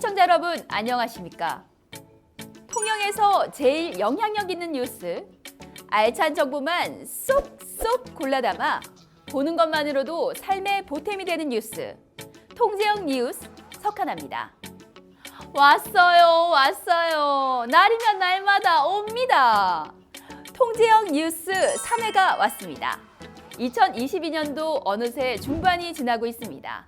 시청자 여러분 안녕하십니까? 통영에서 제일 영향력 있는 뉴스 알찬 정보만 쏙쏙 골라 담아 보는 것만으로도 삶의 보탬이 되는 뉴스 통제형 뉴스 석하나입니다. 왔어요, 왔어요. 날이면 날마다 옵니다. 통제형 뉴스 3회가 왔습니다. 2022년도 어느새 중반이 지나고 있습니다.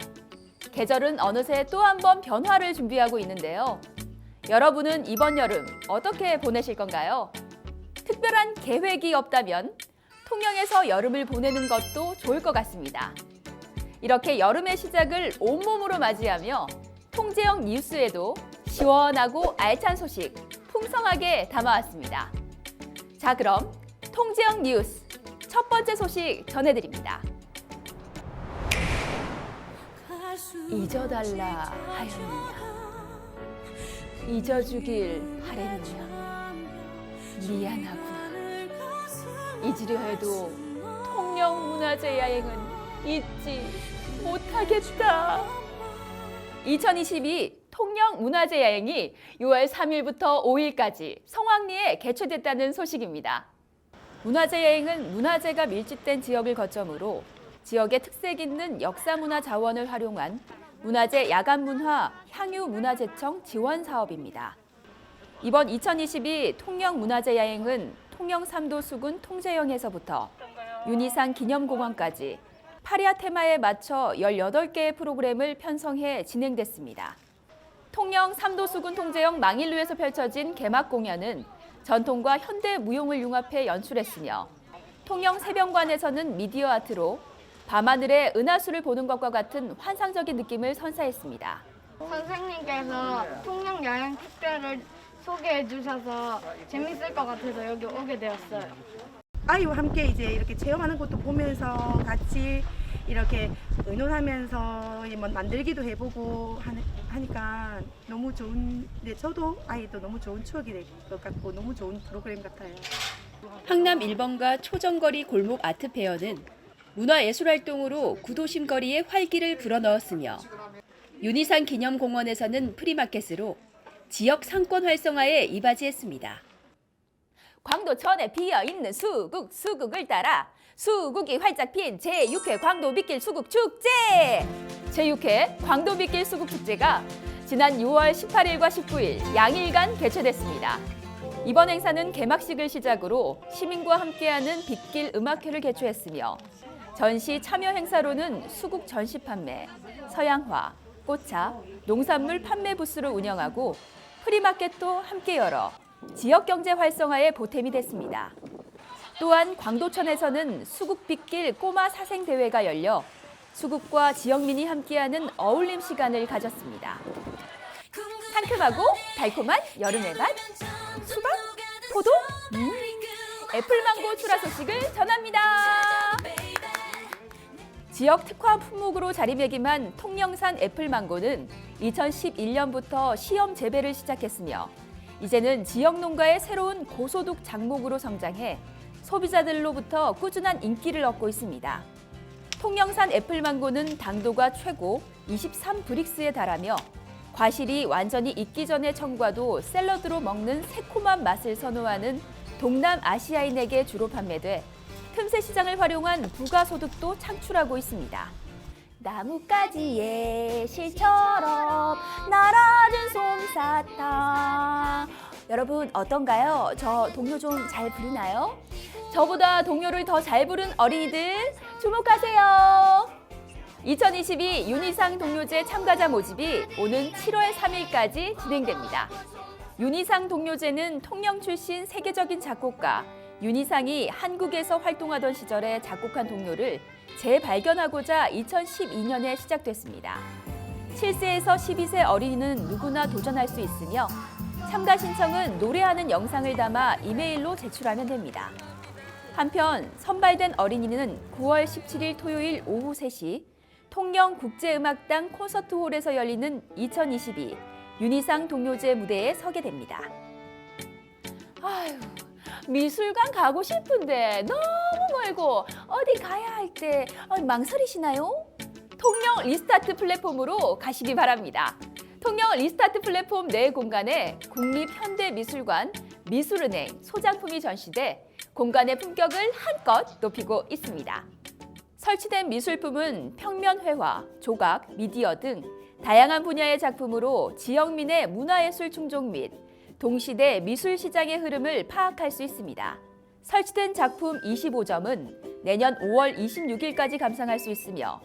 계절은 어느새 또 한 번 변화를 준비하고 있는데요. 여러분은 이번 여름 어떻게 보내실 건가요? 특별한 계획이 없다면 통영에서 여름을 보내는 것도 좋을 것 같습니다. 이렇게 여름의 시작을 온몸으로 맞이하며 통제형 뉴스에도 시원하고 알찬 소식 풍성하게 담아왔습니다. 자, 그럼 통제형 뉴스 첫 번째 소식 전해드립니다. 잊어달라 하였느냐? 잊어주길 바랬느냐? 미안하구나. 잊으려 해도 통영 문화재 여행은 잊지 못하겠다. 2022 통영 문화재 여행이 6월 3일부터 5일까지 성황리에 개최됐다는 소식입니다. 문화재 여행은 문화재가 밀집된 지역을 거점으로 지역의 특색 있는 역사문화 자원을 활용한 문화재 야간문화 향유문화재청 지원 사업입니다. 이번 2022 통영문화재 야행은 통영 삼도 수군 통제영에서부터 윤희상 기념공원까지 파리아 테마에 맞춰 18개의 프로그램을 편성해 진행됐습니다. 통영 삼도 수군 통제영 망일루에서 펼쳐진 개막 공연은 전통과 현대 무용을 융합해 연출했으며 통영 새병관에서는 미디어 아트로 밤하늘의 은하수를 보는 것과 같은 환상적인 느낌을 선사했습니다. 선생님께서 통영 여행 특별을 소개해 주셔서 재밌을 것 같아서 여기 오게 되었어요. 아이와 함께 이제 이렇게 체험하는 것도 보면서 같이 이렇게 의논하면서 뭐 만들기도 해보고 하니- 하니까 너무 좋은, 네, 저도 아이도 너무 좋은 추억이 될 것 같고 너무 좋은 프로그램 같아요. 항남 1번가 초정거리 골목 아트페어는 문화예술 활동으로 구도심 거리에 활기를 불어넣었으며 윤희산 기념공원에서는 프리마켓으로 지역 상권 활성화에 이바지했습니다. 광도천에 피어있는 수국, 수국을 따라 수국이 활짝 핀 제6회 광도 밑길 수국 축제! 제6회 광도 밑길 수국 축제가 지난 6월 18일과 19일 양일간 개최됐습니다. 이번 행사는 개막식을 시작으로 시민과 함께하는 빗길 음악회를 개최했으며 전시 참여 행사로는 수국 전시 판매, 서양화, 꽃차, 농산물 판매 부스를 운영하고 프리마켓도 함께 열어 지역 경제 활성화에 보탬이 됐습니다. 또한 광도천에서는 수국 빗길 꼬마 사생 대회가 열려 수국과 지역민이 함께하는 어울림 시간을 가졌습니다. 상큼하고 달콤한 여름의 맛, 수박, 포도, 음, 애플망고 출하 소식을 전합니다. 지역 특화 품목으로 자리매김한 통영산 애플망고는 2011년부터 시험 재배를 시작했으며 이제는 지역 농가의 새로운 고소득 작목으로 성장해 소비자들로부터 꾸준한 인기를 얻고 있습니다. 통영산 애플망고는 당도가 최고 23브릭스에 달하며 과실이 완전히 익기 전의 청과도 샐러드로 먹는 새콤한 맛을 선호하는 동남아시아인에게 주로 판매돼 틈새 시장을 활용한 부가소득도 창출하고 있습니다. 나뭇가지에 실처럼 날아든 솜사탕. 여러분 어떤가요? 저 동요 좀 잘 부르나요? 저보다 동요를 더 잘 부른 어린이들 주목하세요. 2022 윤희상 동요제 참가자 모집이 오는 7월 3일까지 진행됩니다. 윤희상 동요제는 통영 출신 세계적인 작곡가 윤희상이 한국에서 활동하던 시절에 작곡한 동요를 재발견하고자 2012년에 시작됐습니다. 7세에서 12세 어린이는 누구나 도전할 수 있으며 참가 신청은 노래하는 영상을 담아 이메일로 제출하면 됩니다. 한편 선발된 어린이는 9월 17일 토요일 오후 3시 통영 국제음악당 콘서트홀에서 열리는 2022 윤희상 동요제 무대에 서게 됩니다. 아유, 미술관 가고 싶은데 너무 멀고 어디 가야 할 때 망설이시나요? 통영 리스타트 플랫폼으로 가시기 바랍니다. 통영 리스타트 플랫폼 내 공간에 국립현대미술관, 미술은행, 소장품이 전시돼 공간의 품격을 한껏 높이고 있습니다. 설치된 미술품은 평면 회화, 조각, 미디어 등 다양한 분야의 작품으로 지역민의 문화예술 충족 및 동시대 미술 시장의 흐름을 파악할 수 있습니다. 설치된 작품 25점은 내년 5월 26일까지 감상할 수 있으며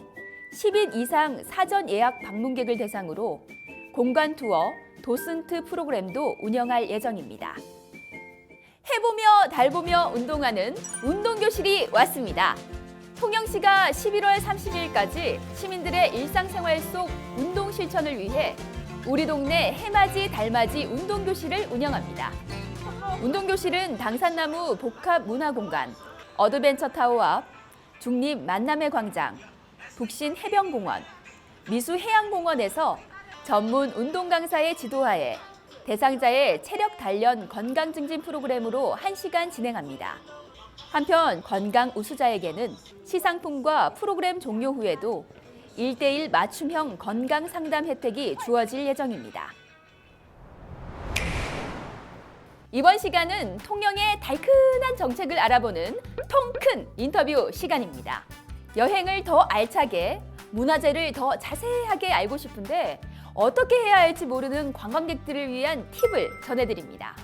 10인 이상 사전 예약 방문객을 대상으로 공간 투어, 도슨트 프로그램도 운영할 예정입니다. 해보며 달보며 운동하는 운동교실이 왔습니다. 통영시가 11월 30일까지 시민들의 일상생활 속 운동 실천을 위해 우리 동네 해맞이 달맞이 운동교실을 운영합니다. 운동교실은 당산나무 복합문화공간, 어드벤처타워 앞, 중립 만남의 광장, 북신 해변공원, 미수해양공원에서 전문 운동 강사의 지도하에 대상자의 체력 단련 건강 증진 프로그램으로 1시간 진행합니다. 한편 건강 우수자에게는 시상품과 프로그램 종료 후에도 1대1 맞춤형 건강 상담 혜택이 주어질 예정입니다. 이번 시간은 통영의 달큰한 정책을 알아보는 통큰 인터뷰 시간입니다. 여행을 더 알차게, 문화재를 더 자세하게 알고 싶은데 어떻게 해야 할지 모르는 관광객들을 위한 팁을 전해드립니다.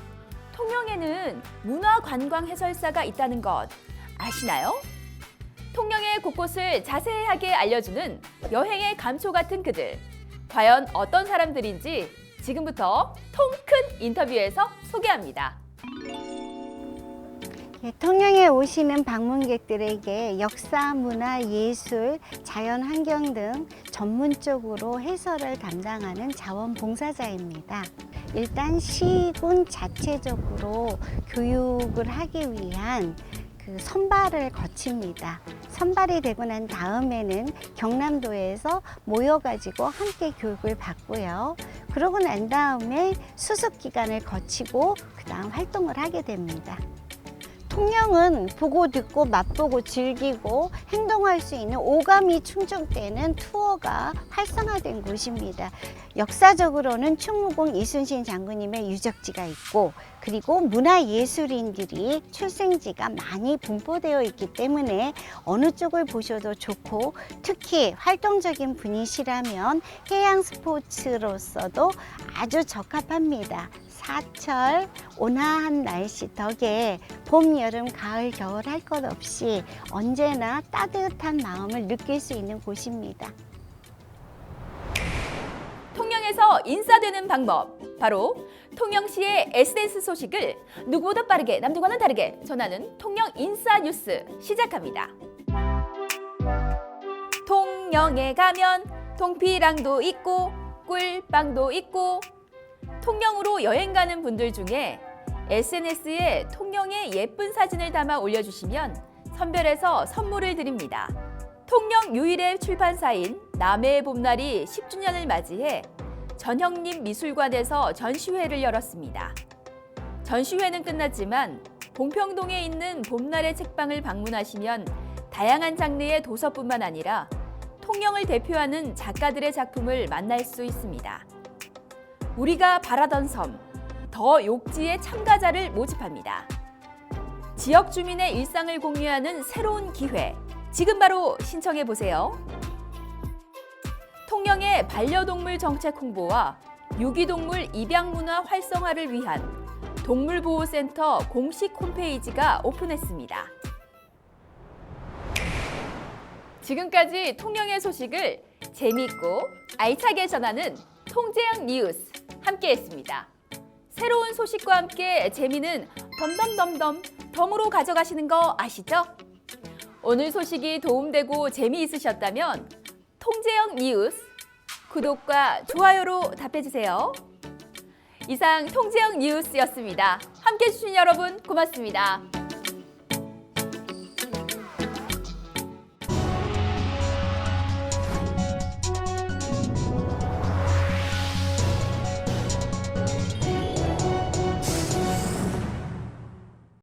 통영에는 문화관광 해설사가 있다는 것 아시나요? 통영의 곳곳을 자세하게 알려주는 여행의 감초 같은 그들. 과연 어떤 사람들인지 지금부터 통 큰 인터뷰에서 소개합니다. 예, 통영에 오시는 방문객들에게 역사, 문화, 예술, 자연 환경 등 전문적으로 해설을 담당하는 자원봉사자입니다. 일단 시군 자체적으로 교육을 하기 위한 그 선발을 거칩니다. 선발이 되고 난 다음에는 경남도에서 모여가지고 함께 교육을 받고요. 그러고 난 다음에 수습 기간을 거치고 그 다음 활동을 하게 됩니다. 통영은 보고 듣고 맛보고 즐기고 행동할 수 있는 오감이 충족되는 투어가 활성화된 곳입니다. 역사적으로는 충무공 이순신 장군님의 유적지가 있고 그리고 문화예술인들이 출생지가 많이 분포되어 있기 때문에 어느 쪽을 보셔도 좋고 특히 활동적인 분이시라면 해양 스포츠로서도 아주 적합합니다. 사철 온화한 날씨 덕에 봄, 여름, 가을, 겨울 할 것 없이 언제나 따뜻한 마음을 느낄 수 있는 곳입니다. 통영에서 인싸되는 방법 바로 통영시의 SNS 소식을 누구보다 빠르게 남들과는 다르게 전하는 통영 인싸 뉴스 시작합니다. 통영에 가면 통피랑도 있고 꿀빵도 있고 통영으로 여행 가는 분들 중에 SNS에 통영의 예쁜 사진을 담아 올려주시면 선별해서 선물을 드립니다. 통영 유일의 출판사인 남해의 봄날이 10주년을 맞이해 전형림 미술관에서 전시회를 열었습니다. 전시회는 끝났지만 봉평동에 있는 봄날의 책방을 방문하시면 다양한 장르의 도서뿐만 아니라 통영을 대표하는 작가들의 작품을 만날 수 있습니다. 우리가 바라던 섬, 더 욕지의 참가자를 모집합니다. 지역 주민의 일상을 공유하는 새로운 기회, 지금 바로 신청해 보세요. 통영의 반려동물 정책 홍보와 유기동물 입양 문화 활성화를 위한 동물보호센터 공식 홈페이지가 오픈했습니다. 지금까지 통영의 소식을 재미있고 알차게 전하는 통제형 뉴스 함께했습니다. 새로운 소식과 함께 재미는 덤덤덤덤 덤으로 가져가시는 거 아시죠? 오늘 소식이 도움되고 재미있으셨다면 통제형 뉴스 구독과 좋아요로 답해주세요. 이상 통제형 뉴스였습니다. 함께 해 주신 여러분 고맙습니다.